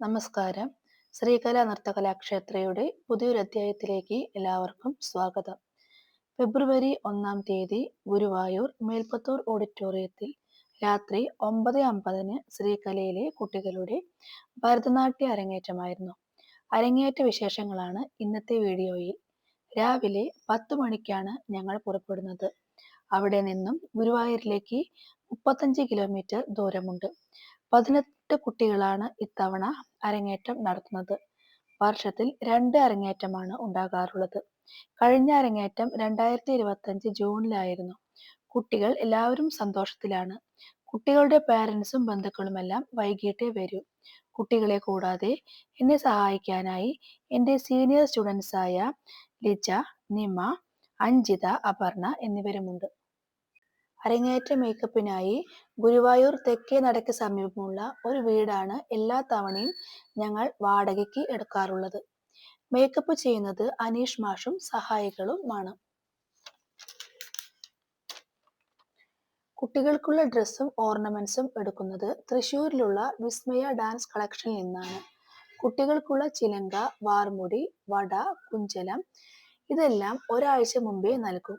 നമസ്കാരം. ശ്രീകല നൃത്തകലാക്ഷേത്രയുടെ പുതിയൊരു അധ്യായത്തിലേക്ക് എല്ലാവർക്കും സ്വാഗതം. ഫെബ്രുവരി ഒന്നാം തീയതി ഗുരുവായൂർ മേൽപ്പത്തൂർ ഓഡിറ്റോറിയത്തിൽ രാത്രി ഒമ്പത് അമ്പതിന് ശ്രീകലയിലെ കുട്ടികളുടെ ഭരതനാട്യ അരങ്ങേറ്റമായിരുന്നു. അരങ്ങേറ്റ വിശേഷങ്ങളാണ് ഇന്നത്തെ വീഡിയോയിൽ. രാവിലെ പത്ത് മണിക്കാണ് ഞങ്ങൾ പുറപ്പെടുന്നത്. അവിടെ നിന്നും ഗുരുവായൂരിലേക്ക് മുപ്പത്തഞ്ച് കിലോമീറ്റർ ദൂരമുണ്ട്. പതിനെട്ട് കുട്ടികളാണ് ഇത്തവണ അരങ്ങേറ്റം നടത്തുന്നത്. വർഷത്തിൽ രണ്ട് അരങ്ങേറ്റമാണ് ഉണ്ടാകാറുള്ളത്. കഴിഞ്ഞ അരങ്ങേറ്റം രണ്ടായിരത്തി ഇരുപത്തഞ്ച് ജൂണിലായിരുന്നു. കുട്ടികൾ എല്ലാവരും സന്തോഷത്തിലാണ്. കുട്ടികളുടെ പാരൻസും ബന്ധുക്കളുമെല്ലാം വൈകിട്ടേ വരൂ. കുട്ടികളെ കൂടാതെ എന്നെ സഹായിക്കാനായി എന്റെ സീനിയർ സ്റ്റുഡൻസായ ലിജ നിമ അഞ്ജിത അപർണ എന്നിവരുമുണ്ട്. അരങ്ങേറ്റ മേക്കപ്പിനായി ഗുരുവായൂർ തെക്കേ നടയ്ക്ക് സമീപമുള്ള ഒരു വീടാണ് എല്ലാ തവണയും ഞങ്ങൾ വാടകയ്ക്ക് എടുക്കാറുള്ളത്. മേക്കപ്പ് ചെയ്യുന്നത് അനീഷ് മാഷും സഹായികളുമാണ്. കുട്ടികൾക്കുള്ള ഡ്രസ്സും ഓർണമെന്റ്സും എടുക്കുന്നത് തൃശ്ശൂരിലുള്ള വിസ്മയ ഡാൻസ് കളക്ഷനിൽ നിന്നാണ്. കുട്ടികൾക്കുള്ള ചിലങ്ക വാർമുടി വട കുഞ്ചലം ഇതെല്ലാം ഒരാഴ്ച മുമ്പേ നൽകും.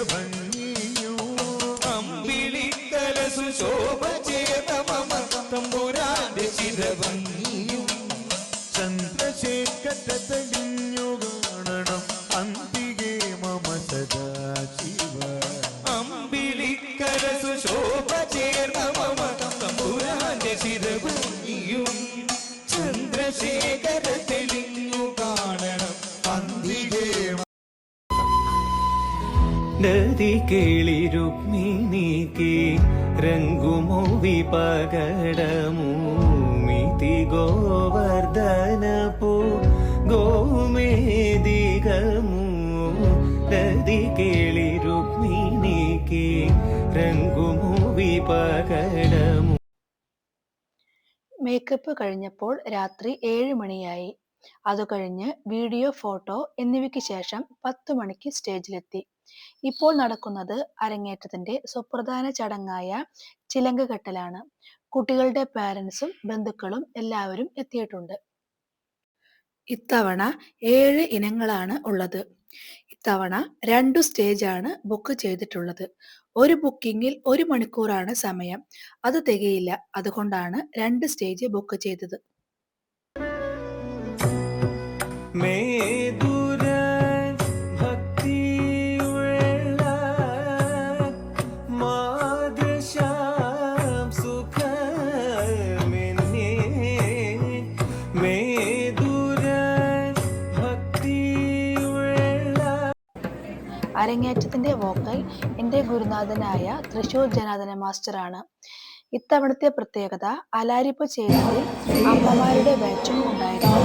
അമ്പിളി അമ്പിളിക്കലസു ശോഭ ചേത മമ തമ്പുരാന്റെ ചിരഭംഗിയും ചന്ദ്രശേഖര തെളിഞ്ഞു കാണണം അന്തികേ മമ സദാശിവ. അമ്പിളിക്കലസു ശോഭ ചേർന്ന മമ തമ്പുരാന്റെ ചിരഭംഗിയും ചന്ദ്രശേഖര തെളിഞ്ഞു കാണണം അന്തികേ നദി കേളിരുക്മിണിക്ക് రంగుము విపగడము మితి గోవర్ధనపు గోమేదిగము నది కేళి రుక్మిణికి రంగుము విపగడము മേക്കപ്പ് കഴിഞ്ഞപ്പോൾ രാത്രി ഏഴ് മണിയായി അത് കഴിഞ്ഞ് വീഡിയോ ഫോട്ടോ എന്നിവയ്ക്ക് ശേഷം പത്ത് മണിക്ക് സ്റ്റേജിലെത്തി ഇപ്പോൾ നടക്കുന്നത് അരങ്ങേറ്റത്തിന്റെ സുപ്രധാന ചടങ്ങായ ചിലങ്ക കെട്ടലാണ് കുട്ടികളുടെ പാരൻസും ബന്ധുക്കളും എല്ലാവരും എത്തിയിട്ടുണ്ട്. ഇത്തവണ ഏഴ് ഇനങ്ങളാണ് ഉള്ളത്. ഇത്തവണ രണ്ടു സ്റ്റേജാണ് ബുക്ക് ചെയ്തിട്ടുള്ളത്. ഒരു ബുക്കിംഗിൽ ഒരു മണിക്കൂറാണ് സമയം. അത് തികയില്ല. അതുകൊണ്ടാണ് രണ്ട് സ്റ്റേജ് ബുക്ക് ചെയ്തത്. മേദുര അരങ്ങേറ്റത്തിന്റെ വോക്കൽ എന്റെ ഗുരുനാഥനായ തൃശൂർ ജനാർദ്ദന മാസ്റ്ററാണ്. ഇത്തവണത്തെ പ്രത്യേകത അലാരിപ്പ് ചെയ്തതിൽ അമ്മമാരുടെ ബാച്ചും ഉണ്ടായിരുന്നു.